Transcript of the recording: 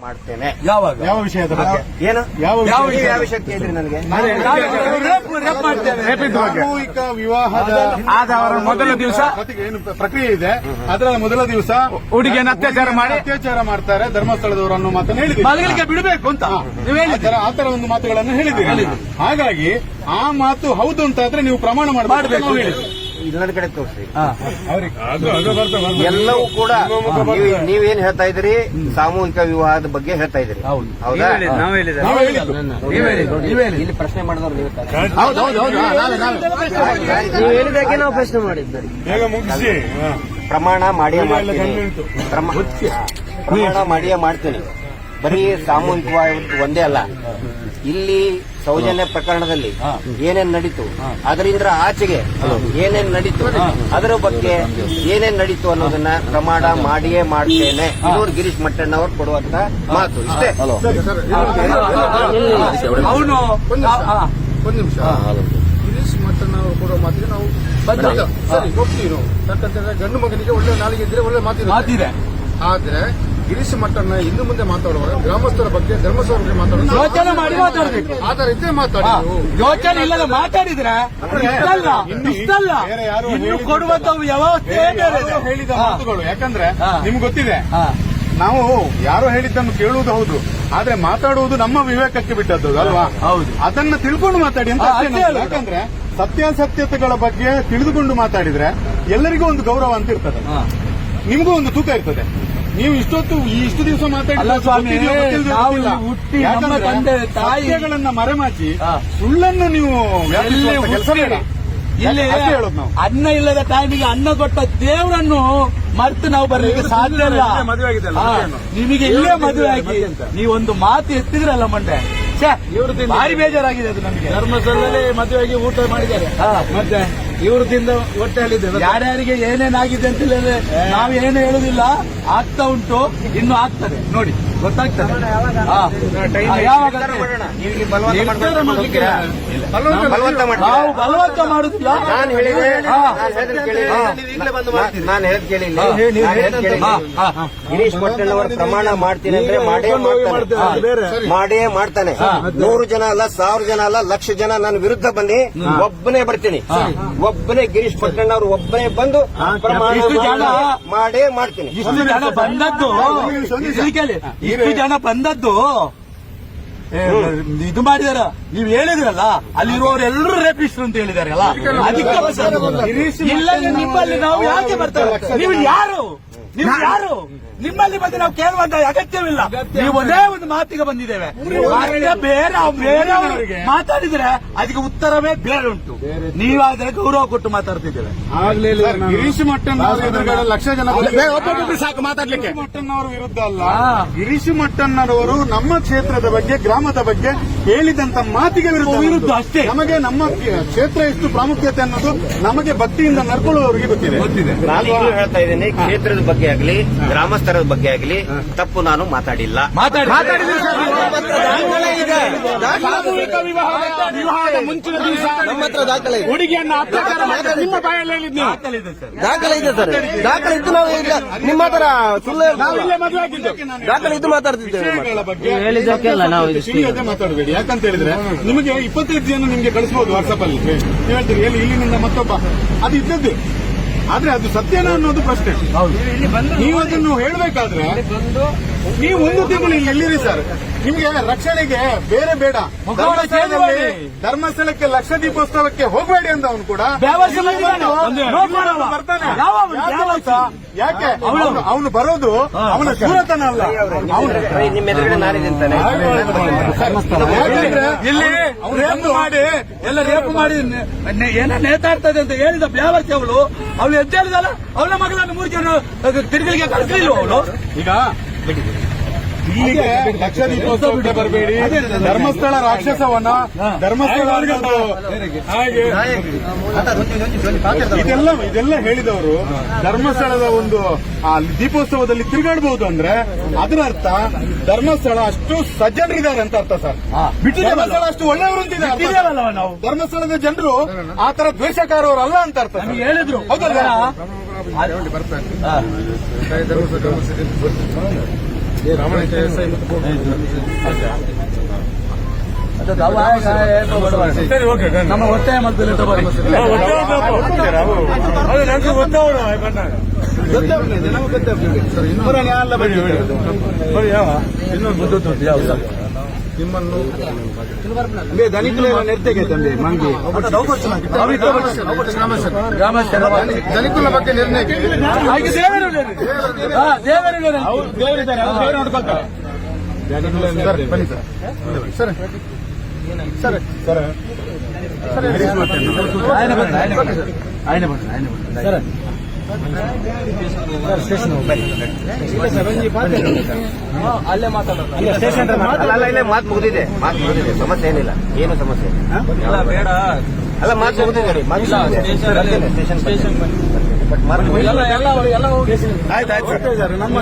ಮಾಡ್ತೇನೆ. ಯಾವಾಗ? ಯಾವ ವಿಷಯದ ಬಗ್ಗೆ? ಏನು? ಯಾವ ಯಾವ ಯಾವ ವಿಷಯ ಕೇಳಿದ್ರಿ ನನಗೆ? ಸಾಮೂಹಿಕ ವಿವಾಹದ ಆದ ಅವರ ಮೊದಲ ದಿವಸ. ಏನು ಪ್ರಕ್ರಿಯೆ ಇದೆ. ಅದರ ಮೊದಲ ದಿವಸ ಹುಡುಗಿಯನ್ನು ಅತ್ಯಾಚಾರ ಮಾಡಿ. ಅತ್ಯಾಚಾರ ಮಾಡ್ತಾರೆ. ಧರ್ಮಸ್ಥಳದವರು ಅನ್ನೋ ಮಾತನ್ನು ಹೇಳಿದ್ದೀರಿ. ಮಲಗಲಿಕ್ಕೆ ಬಿಡಬೇಕು ಅಂತ. ನೀವು ಆ ಹೇಳಿದ್ರಿ ತರ- ಆ ತರ ಒಂದು ಮಾತುಗಳನ್ನು ಹೇಳಿದ್ದೀರಿ. ಹಾಗಾಗಿ ಆ ಮಾತು ಹೌದು ಅಂತ ಆದ್ರೆ ನೀವು ಪ್ರಮಾಣ ಮಾಡಬೇಕು ಮಾಡ್ಬೇಕು. ಇನ್ನೊಂದು ಕಡೆ ತೋರಿಸಿ ಹಾ. ಎಲ್ಲವೂ ಕೂಡ ನೀವು- ನೀವೇನ್ ಹೇಳ್ತಾ ಇದ್ರಿ ಸಾಮೂಹಿಕ ವಿವಾಹದ ಬಗ್ಗೆ ಹೇಳ್ತಾ ಇದ್ರಿ ಹೌದು. ಹೌದಾ? ನಾವು ಹೇಳಿದ್ದು ನೀವ್ ಹೇಳಿದ್ದು, ನೀವ್ ಹೇಳಿದ್ದು. ಇಲ್ಲಿ ಪ್ರಶ್ನೆ ಮಾಡಿದವ್ರು ನೀವು ತಾನೇ? ಹೌದು ಹೌದು ಹೌದು ಹಾ, ನಾವೇ ನಾವೇ ಹೇಳಿದಾಗೆ ನಾವು ಪ್ರಶ್ನೆ ಮುಗಿಸಿ. ಪ್ರಮಾಣ ಮಾಡಿಯೇ ಮಾಡ್ತೀನಿ. ಪ್ರಮಾಣ ಮಾಡಿಯೇ ಮಾಡ್ತೀನಿ. ಬರೀ ಸಾಮೂಹಿಕವಾಗಿ ಒಂದೇ ಅಲ್ಲ. ಇಲ್ಲಿ ಸೌಜನ್ಯ ಪ್ರಕರಣದಲ್ಲಿ ಏನೇನ್ ನಡೀತು? ಅದರಿಂದ ಆಚೆಗೆ ಏನೇನ್ ನಡೀತು? ಅದರ ಬಗ್ಗೆ ಏನೇನ್ ನಡೀತು ಅನ್ನೋದನ್ನ ಪ್ರಮಾಣ ಮಾಡಿಯೇ ಮಾಡ್ತೇನೆ. ಇನ್ನೂರು ಗಿರೀಶ್ ಮಟ್ಟಣ್ಣವ್ರು ಕೊಡುವಂತ ಮಾತು. ಇಷ್ಟೇ? ಅವನು ಒಂದು ನಿಮಿಷ. ಗಿರೀಶ್ ಮಟ್ಟಣ್ಣ ಅವರು ಕೊಡೋ ಮಾತಿಗೆ ನಾವು. ಸರಿ ನಾವು. ಯಾಕಂತಂದ್ರೆ ಗಂಡು ಮಗನಿಗೆ ಒಳ್ಳೆ ನಾಲಿಗೆ ಇದ್ರೆ ಒಳ್ಳೆ ಮಾತಿದೆ. ಆದ್ರೆ ಗಿರೀಶ್ ಮಟ್ಟಣ್ಣ ಇನ್ನು ಮುಂದೆ ಮಾತಾಡುವಾಗ ಗ್ರಾಮಸ್ಥರ ಬಗ್ಗೆ ಧರ್ಮಸ್ಥರ ಬಗ್ಗೆ ಮಾತಾಡೋದು ಯೋಚನೆ ಮಾಡಿ ಮಾತಾಡಬೇಕು. ಆತರ ಇದ್ದೇ ಮಾತಾಡಿ ಯೋಚನೆ ಇಲ್ಲದ ಮಾತಾಡಿದ್ರೆ ಇಷ್ಟಲ್ಲ ಇನ್ನು- ಕೊಡುವಂತ ವ್ಯವಸ್ಥೆ ಹೇಳಿದ. ಮಾತುಗಳು. ಯಾಕಂದ್ರೆ. ನಿಮ್ಗೆ ಗೊತ್ತಿದೆ. ನಾವು ಯಾರೋ ಹೇಳಿದ್ದನ್ನು ಕೇಳುವುದು ಹೌದು. ಆದ್ರೆ ಮಾತಾಡುವುದು ನಮ್ಮ ವಿವೇಕಕ್ಕೆ ಬಿಟ್ಟದ್ದು ಅಲ್ವಾ? ಹೌದು. ಅದನ್ನ ತಿಳ್ಕೊಂಡು ಮಾತಾಡಿ ಅಂತ. ಯಾಕಂದ್ರೆ ಸತ್ಯಾಸತ್ಯತೆಗಳ ಬಗ್ಗೆ ತಿಳಿದುಕೊಂಡು ಮಾತಾಡಿದ್ರೆ ಎಲ್ಲರಿಗೂ ಒಂದು ಗೌರವ ಅಂತ ಇರ್ತದೆ. ಹಾ. ನಿಮಗೂ ಒಂದು ತೂಕ ಇರ್ತದೆ. ನೀವು ಇಷ್ಟೊತ್ತು ಈ ಇಷ್ಟು ದಿವಸ ಅಲ್ಲ ಸ್ವಾಮಿ, ಹುಟ್ಟಿ ನಮ್ಮ ತಂದೆ, ಮರೆಮಾಚಿ. ಸುಳ್ಳನ್ನು ನೀವು ಕೆಲಸ ಇಲ್ಲಿ ಹೇಳೋದು ನಾವು? ಅನ್ನ ಇಲ್ಲದ ಟೈಮಿಗೆ ಅನ್ನ ಕೊಟ್ಟ ದೇವರನ್ನು ಮರ್ತು ನಾವು ಬರಲಿಕ್ಕೆ ಸಾಧ್ಯ ಇಲ್ಲ. ನಿಮಗೆ ಇಲ್ಲೇ ಮದುವೆ ಆಗಿ ನೀವೊಂದು ಮಾತು ಎತ್ತಿದ್ರಲ್ಲ ಮಂಡೆ? ಛೇ, ಭಾರಿ ಬೇಜಾರಾಗಿದೆ ಅದು ನಮಗೆ. ಧರ್ಮಸ್ಥಳದಲ್ಲಿ ಮದುವೆಗೆ ಊಟ ಮಾಡಿದ್ದಾರೆ. ಮತ್ತೆ? ಇವರು ಒಟ್ಟೆ ಹೇಳಿದ್ದೇವೆ ಯಾರ್ಯಾರಿಗೆ ಏನೇನಾಗಿದೆ ಅಂತ ಹೇಳಿದ್ರೆ ನಾವು ಏನು ಹೇಳುದಿಲ್ಲ ಆಗ್ತಾ ಉಂಟು ಇನ್ನು ಆಗ್ತದೆ. ನೋಡಿ. ಗೊತ್ತಾಗ್ತದೆ. ಯಾವಾಗ. ನೀವು ಬಲವಂತ ಮಾಡುದಿಲ್ಲ. ನಾನು ಹೇಳಿದೆ. ಹಾ. ನಾನು ಹೇಳಿದ್. ಕೇಳಿ ಹಾ. ನಾನು ಹೇಳಿದ್ ಕೇಳಿ ನಾನು ಹೇಳಿದ್ ಕೇಳಿ. ಹಾ, ಹಾ, ಹಾ. ಗಿರೀಶ್ ಪಟ್ಟಣ್ಣವರ ಪ್ರಮಾಣ ಮಾಡ್ತೀನಿ ಅಂದ್ರೆ ಮಾಡೇ ಮಾಡ್ತಾನೆ. ಮಾಡೇ ಮಾಡ್ತಾನೆ. ನೂರು ಜನ ಅಲ್ಲ ಸಾವಿರ ಜನ ಅಲ್ಲ ಲಕ್ಷ ಜನ ನನ್ನ ವಿರುದ್ಧ ಬನ್ನಿ. ಒಬ್ಬನೇ ಬರ್ತೀನಿ. ಒಬ್ಬನೇ ಗಿರೀಶ್ ಪಟ್ಟಣ್ಣ ಅವರು ಒಬ್ಬನೇ ಬಂದು ಪ್ರಮಾಣ ಮಾಡಿ- ಮಾಡೇ ಮಾಡ್ತೀನಿ. ಇಷ್ಟು ಜನ ಬಂದದ್ದು. ಕೇಳಿ ಇಷ್ಟು ಜನ ಬಂದದ್ದು. ಇದು ಮಾಡಿದಾರ. ನೀವ್ ಹೇಳಿದ್ರಲ್ಲ ಅಲ್ಲಿರುವವರೆಲ್ಲರೂ ರೇಪಿಸ್ಟ್ರು ಅಂತ ಹೇಳಿದಾರಲ್ಲ ಅದಕ್ಕೆ ನಿಮ್ಮಲ್ಲಿ ನಾವು ಯಾಕೆ ಬರ್ತಾರೆ ನೀವು ಯಾರು? ನೀವು ಯಾರು? ನಿಮ್ಮಲ್ಲಿ ಬಂದು ನಾವು ಕೇಳುವಂತ ಅಗತ್ಯವಿಲ್ಲ. ನೀವು ಒಂದೇ ಒಂದು ಮಾತಿಗೆ ಬಂದಿದ್ದೇವೆ. ಬೇರೆ ಬೇರೆ ಮಾತಾಡಿದ್ರೆ ಅದಕ್ಕೆ ಉತ್ತರವೇ ಬೇರೆ ಉಂಟು. ನೀವಾದ್ರೆ ಗೌರವ ಕೊಟ್ಟು ಮಾತಾಡ್ತಿದ್ದೇವೆ. ಗಿರೀಶ್ ಮಟ್ಟನ್ ಲಕ್ಷ ಜನ ಸಾಕು ಮಾತಾಡ್ಲಿಕ್ಕೆ. ಗಿರೀಶ್ ಮಟ್ಟಣ್ಣವರ ವಿರುದ್ಧ ಅಲ್ಲ. ಗಿರೀಶ್ ಮಟ್ಟಣ್ಣರವರು ನಮ್ಮ ಕ್ಷೇತ್ರದ ಬಗ್ಗೆ ಗ್ರಾಮದ ಬಗ್ಗೆ ಹೇಳಿದಂತ ಮಾತಿಗೆ ವಿರುದ್ಧ ಅಷ್ಟೇ. ನಮಗೆ ನಮ್ಮ ಕ್ಷೇತ್ರ ಎಷ್ಟು ಪ್ರಾಮುಖ್ಯತೆ ಅನ್ನೋದು ನಮಗೆ ಭಕ್ತಿಯಿಂದ ನಡ್ಕೊಳ್ಳುವವರಿಗೆ ಗೊತ್ತಿದೆ. ಗೊತ್ತಿದೆ. ನಾನು ಹೇಳ್ತಾ ಇದ್ದೀನಿ ಕ್ಷೇತ್ರದ ಬಗ್ಗೆ ಆಗಲಿ ಗ್ರಾಮಸ್ಥರ ಬಗ್ಗೆ ಆಗಲಿ ತಪ್ಪು ನಾನು ಮಾತಾಡಿಲ್ಲ. ವಿವಾಹದ ಮುಂಚಿನ ದಿವಸ ನಮ್ಮ ಹತ್ರ ದಾಖಲೆ ಇದೆ. ಹುಡುಗಿಯನ್ನ ಅತ್ಯಾಚಾರ ಮಾಡಿದ ನಿಮ್ಮ ಬಾಯಲ್ಲಿ ಹೇಳಿದ್ ನೀವು. ಮಾತಾಡಿದೆ ಸರ್. ದಾಖಲೆ ಇದೆ ಸರ್. ದಾಖಲೆ ಇದ್ದು ನಾವು ಇಲ್ಲ ನಿಮ್ಮ ಹತ್ರ ಸುಳ್ಳು ನಾವು ಇಲ್ಲೇ ಮದುವೆ ಆಗಿದ್ದು. ದಾಖಲೆ ಇದ್ದು ಮಾತಾಡ್ತಿದ್ದೇವೆ. ತಿಳಿಯದೆ ಮಾತಾಡಬೇಡಿ. ಯಾಕಂತ ಹೇಳಿದ್ರೆ, ನಿಮಗೆ ಇಪ್ಪತ್ತೈದು ಜನ ನಿಮಗೆ ಕಳಿಸಬಹುದು ವಾಟ್ಸ್ಆಪ್ ಅಲ್ಲಿ. ನೀವು ಹೇಳ್ತೀರಿ, ಎಲ್ಲಿ, ಇಲ್ಲಿನಿಂದ ಮತ್ತೊಬ್ಬ. ಅದು ಇದ್ದದ್ದು. ಆದ್ರೆ ಅದು ಸತ್ಯನ ಅನ್ನೋದು ಪ್ರಶ್ನೆ. ನೀವು ಅದನ್ನು ಹೇಳಬೇಕಾದ್ರೆ ನೀವು ಒಂದು ತಿಂಗಳು ಇಲ್ಲಿ ಎಲ್ಲಿರಿ ಸರ್? ನಿಮ್ಗೆ ರಕ್ಷಣೆಗೆ ಬೇರೆ ಬೇಡ. ಧರ್ಮಸ್ಥಳಕ್ಕೆ ಲಕ್ಷ ದೀಪೋತ್ಸವಕ್ಕೆ ಹೋಗಬೇಡಿ ಅಂತ ಅವನು ಕೂಡ ಬರ್ತಾನೆ. ಯಾವ ಯಾಕೆ ಯಾವ ಗೊತ್ತಾ? ಯಾಕೆ? ಅವನು- ಬರೋದು ಅವನ ಸುರತನ ಅಲ್ಲ. ಇಲ್ಲಿ ಅವ್ನು ರೇಪ್ ಮಾಡಿ ಎಲ್ಲ ರೇಪು ಮಾಡಿ ಏನ ನೇತಾಡ್ತದೆ ಅಂತ ಹೇಳಿದ ಬ್ಯಾವರ್ಸಿ ಅವಳು. ಅವಳು ಎದ್ದು ಹೇಳಿದಲ್ಲ ಅವಳ ಮಗಳನ್ನು ಮೂರು ಜನ ತಿರುಗಲಿಕ್ಕೆ ಕಳಿಸಲಿಲ್ಲ ಅವಳು ಈಗ ಇಲ್ಲಿಗೆ ಲಕ್ಷ ದೀಪೋತ್ಸವಕ್ಕೆ ಬರಬೇಡಿ ಧರ್ಮಸ್ಥಳ ರಾಕ್ಷಸವನ್ನ ಧರ್ಮಸ್ಥಳ ಹಾಗೆ ಇದೆಲ್ಲ ಇದೆಲ್ಲ ಹೇಳಿದವರು ಧರ್ಮಸ್ಥಳದ ಒಂದು ಆ ದೀಪೋತ್ಸವದಲ್ಲಿ ತಿರುಗಾಡಬಹುದು ಅಂದ್ರೆ ಅದರ ಅರ್ಥ ಧರ್ಮಸ್ಥಳ ಅಷ್ಟು ಸಜ್ಜನರಿದ್ದಾರೆ ಅಂತ ಅರ್ಥ ಸರ್ ಧರ್ಮಸ್ಥಳ ಅಷ್ಟು ಒಳ್ಳೆಯವರು ಅಂತಿದೆ ಅರ್ಥ ನಾವು ಧರ್ಮಸ್ಥಳದ ಜನರು ಆ ತರ ದ್ವೇಷಕಾರವರಲ್ಲ ಅಂತ ಅರ್ಥ ಹೇಳಿದ್ರು ಹೌದಲ್ಲ? ನಮ್ಮ ಒತ್ತಾಯ ಮಧ್ಯದಲ್ಲಿ ತಗೊಳ್ಳಿ ನಿಮ್ಮನ್ನು ಗ್ರಾಮಸ್ಥರ ಧನಿಕುಲ ಬಗ್ಗೆ ನಿರ್ಣಯಕ್ಕೆ ಆಯ್ಕೆ ದೇವರು ಹಾ, ದೇವರು ಸರ್ ಬನ್ನಿ ಸರ್. ಸರ್. ಸರ್. ಸರ್. ಆಯ್ನೆ ಬನ್ನಿ ಬನ್ನಿ ಬನ್ನಿ ಬನ್ನಿ ಸರ್ ಅಲ್ಲೇ ಮಾತಾಡೋದು. ಇಲ್ಲೇ ಮಾತು ಮುಗಿದಿದೆ ಮಾತು ಮುಗಿದಿದೆ ಸಮಸ್ಯೆ ಏನಿಲ್ಲ ಏನು ಸಮಸ್ಯೆ ಇಲ್ಲ ಬೇಡ ಅಲ್ಲ ಮಾತು ಮುಗಿದಿದೆ ಮಾತು ಸ್ಟೇಷನ್ ಸ್ಟೇಷನ್ ಬಟ್ ಮಾತು ಎಲ್ಲ ಎಲ್ಲ ಎಲ್ಲ ಹೋಗಿ. ಆಯ್ತು ಆಯ್ತು ನಮ್ಮ